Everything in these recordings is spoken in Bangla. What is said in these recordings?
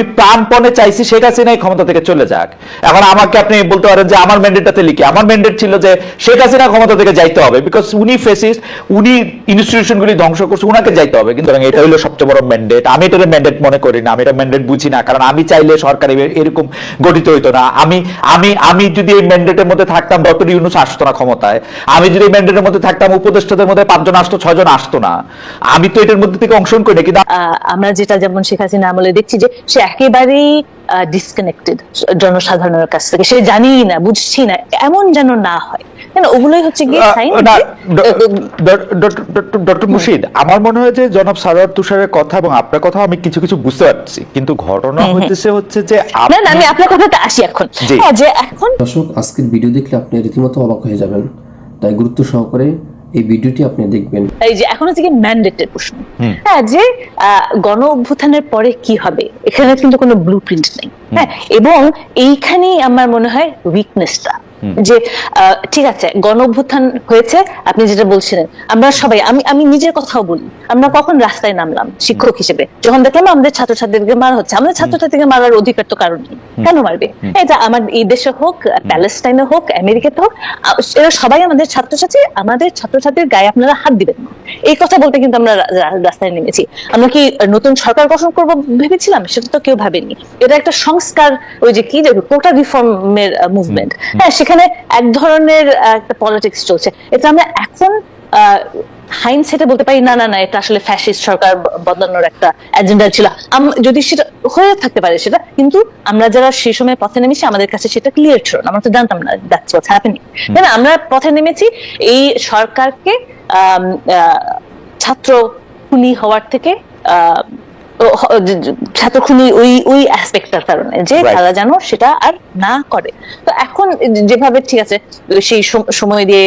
আমি প্রাণপণে চাইছি শেখ হাসিনাই ক্ষমতা থেকে চলে যাক। এখন আমাকে আপনি বলতে পারেন যে আমার ম্যান্ডেটটাতে লিখে। আমার ম্যান্ডেট ছিল যে শেখ হাসিনা ক্ষমতা থেকে যাইতে হবে বিকজ উনি ফেসিস উনি ইনস্টিটিউশনগুলি ধ্বংস করছে, উনাকে যাইতে হবে। কিন্তু এটা হলো সবচেয়ে বড় ম্যান্ডেট আমি এটা ম্যান্ডেট মনে করি না, আমি এটা ম্যান্ডেট বুঝি না, কারণ আমি চাইলে সরকার এরকম গঠিত হইতো না। আমি আমি আমি যদি এই ম্যান্ডেটের মধ্যে থাকতাম, ডক্টর ইউনুস আসতো না ক্ষমতায়। আমি যদি এই ম্যান্ডেটের মধ্যে থাকতাম, উপদেষ্টাদের মধ্যে পাঁচজন আসতো, ছয়জন আসতো না। আমি তো এটার মধ্যে থেকে অংশগ্রহণ করি না কিন্তু আমরা যেটা যেমন শেখ হাসিনা আমলে দেখছি যে সে একেবারেই ডিসকানেক্টেড জনসাধারণের কাছ থেকে। সে জানি না বুঝছি না এমন যেন না হয়। কেন ওগুলোই হচ্ছে গিয়ে ডক্টর মুর্শিদ আমার মনে হয় যে জনাব সারোয়ার তুষারের কথা এবং আপনার কথা আমি কিছু কিছু বুঝতে পারছি। কিন্তু ঘটনা হচ্ছে হচ্ছে যে না না আমি আপনার কথাতে আসি এখন। হ্যাঁ যে এখন দর্শক আজকের ভিডিও দেখলে আপনি রীতিমতো অবাক হয়ে যাবেন। তাই গুরুত্ব সহকারে এই ভিডিওটি আপনি দেখবেন। এই যে এখন হচ্ছে কি ম্যান্ডেটের প্রশ্ন। হ্যাঁ যে আহ, গণ অভ্যুত্থানের পরে কি হবে? এখানে কিন্তু কোনো ব্লু প্রিন্ট নেই হ্যাঁ এবং এইখানেই আমার মনে হয় উইকনেসটা যে ঠিক আছে গণ অভ্যুত্থান হয়েছে আপনি যেটা বলছিলেন আমরা সবাই আমি আমি নিজের কথাও বলি আমরা কখন রাস্তায় নামলাম শিক্ষক হিসেবে? যখন দেখলাম আমাদের ছাত্রছাত্রীদেরকে মারা হচ্ছে আমাদের ছাত্রছাত্রীকে মারার অধিকার তো কারণ নেই। কেন মারবে? এটা আমার এই দেশে হোক প্যালেস্টাইনে হোক আমেরিকাতে হোক এরা সবাই আমাদের ছাত্রছাত্রী আমাদের ছাত্রছাত্রীর গায়ে আপনারা হাত দিবেন না। এই কথা বলতে কিন্তু আমরা রাস্তায় নেমেছি। আমরা কি নতুন সরকার গঠন করব ভেবেছিলাম? সেটা তো কেউ ভাবেনি এটা একটা সংস্কার ওই যে কি কোটা রিফর্মের মুভমেন্ট হ্যাঁ সেখানে এক ধরনের একটা পলিটিক্স চলছে। এটা আমরা এখন হাইন সেটে বলতে পারি না না না এটা আসলে ফ্যাসিস্ট সরকার বদলানোর একটা এজেন্ডা ছিল। যদি সেটা হয়ে থাকতে পারে সেটা কিন্তু আমরা যারা সেই সময় পথে নেমেছি আমাদের কাছে সেটা ক্লিয়ার ছিল না। আমরা তো জানতাম না দ্যাটস হোয়াটস হ্যাপেনিং তাই না? আমরা পথে নেমেছি এই সরকারকে ছাত্র খুনি হওয়ার থেকে আহ, ও- হ- যে- যে- ছাত্র খুনি ওই ওই অ্যাসপেক্টটার কারণে যে. তারা যেন সেটা আর না করে তো এখন যেভাবে ঠিক আছে সেই সম- সময় দিয়ে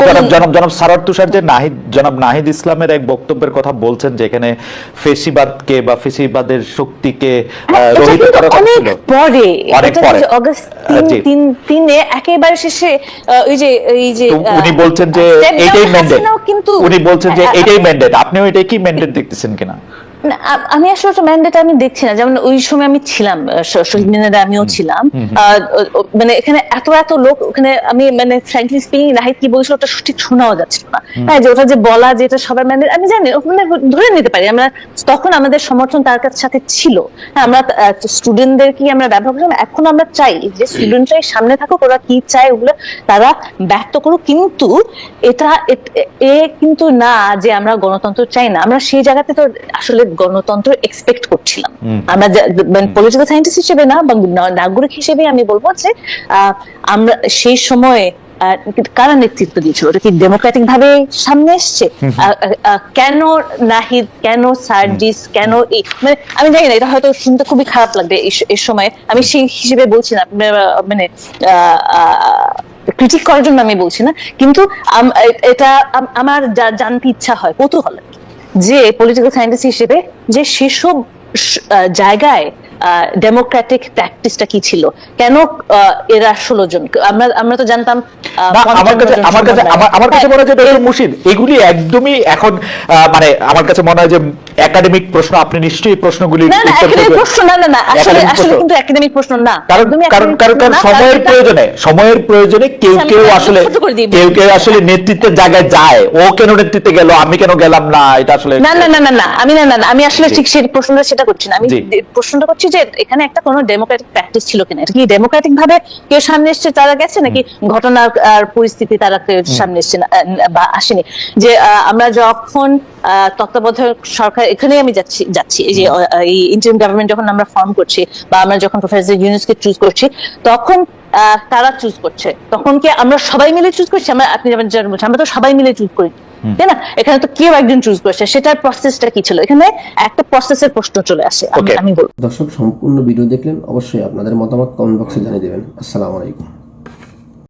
জনাব জনাব জনাব সারোয়ার তুষার যে নাহিদ জনাব নাহিদ ইসলামের এক বক্তব্যের কথা বলছেন যেখানে ফেসিবাদকে বা ফেসিবাদের শক্তিকে হ্যাঁ, এটা রহিত অনেক পরে অনেক পরে। অগস্ট তিন তিনে একেবারে শেষে ওই যে এই যে উনি বলছেন যে এটাই ম্যান্ডেট কিন্তু উনি বলছেন যে এটাই ম্যান্ডেট আপনিও এটাই কি ম্যান্ডেট দেখতেছেন কিনা? আমি আসলে ওটা ম্যান্ডেট আমি দেখছি না। যেমন ওই সময় আমি ছিলাম শহীদ মিনারে আমিও ছিলাম। মানে এখানে এত এত লোক ওখানে আমি মানে ফ্র্যাঙ্কলি স্পিকিং নাহিদ কি বলছিল ওটা ঠিক শোনাও যাচ্ছিল না। হ্যাঁ যে ওটা যে বলা যে এটা সবার ম্যান্ডেট আমি জানি ওখানে ধরে নিতে পারি। আমরা তখন আমাদের সমর্থন তার কাছে সাথে ছিল। হ্যাঁ আমরা স্টুডেন্টদের কি আমরা ব্যবহার করলাম এখন আমরা চাই যে স্টুডেন্টরাই সামনে থাকুক ওরা কি চায় ওগুলো তারা ব্যক্ত করুক। কিন্তু এটা এ কিন্তু না যে আমরা গণতন্ত্র চাই না। আমরা সেই জায়গাতে তো আসলে গণতন্ত্র এক্সপেক্ট করছিলাম। আমরা পলিটিক্যাল সায়েন্টিস্ট হিসেবে না বা নাগরিক হিসেবে আমি বলব যে আমরা সেই সময়ে কারা নেতৃত্ব দিয়েছিল? ওটা কি ডেমোক্রেটিক ভাবে সামনে এসছে? কেন নাহিদ কেন সার্জিস কেন মানে আমি জানি না এটা হয়তো শুনতে খুবই খারাপ লাগবে এই সময়। আমি সেই হিসেবে বলছি না আহ, মানে ক্রিটিক করার জন্য আমি বলছি না। কিন্তু এটা আমার জানতে ইচ্ছা হয় কৌতূহল। যে পলিটিক্যাল সায়েন্টিস্ট হিসেবে যে সেসব আহ, জায়গায় ডেমোক্রেটিক প্র্যাকটিসটা কি ছিল? কেন আহ, এরা ষোলো জন? আমরা আমরা তো জানতাম আমার কাছে আমার কাছে আমার আমার কাছে হ্যাঁ, মনে হয় যে মুর্শিদ এগুলি একদমই এখন মানে আমার কাছে মনে হয় যে একাডেমিক প্রশ্ন আপনি নিশ্চয়ই প্রশ্নগুলি। প্রশ্ন না না না আসলে আসলে কিন্তু একাডেমিক প্রশ্ন না। কারণ কারণ কারণ প্রশ্ন কারণ না, সময়ের প্রয়োজনে সময়ের প্রয়োজনে কেউ আমি কেউ আসলে। কেউ কেউ আসলে নেতৃত্বের জায়গায় যায়। ও কেন নেতৃত্বে গেল? আমি কেন গেলাম না? এটা আসলে না না না না না আমি না না আমি আসলে ঠিক সেই প্রশ্নটা সেটা করছি না। আমি প্রশ্নটা করছি যে এখানে একটা কোনো ডেমোক্রেটিক প্র্যাকটিস ছিল কিনা? এটা কি ডেমোক্রেটিক ভাবে কেউ সামনে এসছে তারা গেছে নাকি ঘটনা আর পরিস্থিতি তারা কেউ সামনে এসছে না, বা আসেনি? যে আহ, আমরা যখন তত্ত্বাবধায়ক সরকার এখানেই আমি যাচ্ছি যাচ্ছি। এই যে এই ইন্টারিম গভর্নমেন্ট যখন আমরা ফর্ম করছি বা আমরা যখন প্রফেসর ইউনুসকে চুজ করছি তখন তারা চুজ করছে। তখন কি আমরা সবাই মিলে চুজ করছি? আমরা আপনি যেমন বলছেন, আমরা তো সবাই মিলে চুজ করি। তাই না? এখানে তো কেউ একজন চুজ করছে। সেটার প্রসেসটা কি ছিল? এখানে একটা প্রসেসের প্রশ্ন চলে আসে। আমি- আমি বলব। দর্শক সম্পূর্ণ ভিডিও দেখলেন অবশ্যই আপনাদের মতামত কমেন্ট বক্সে জানিয়ে দেবেন। আসসালামু আলাইকুম।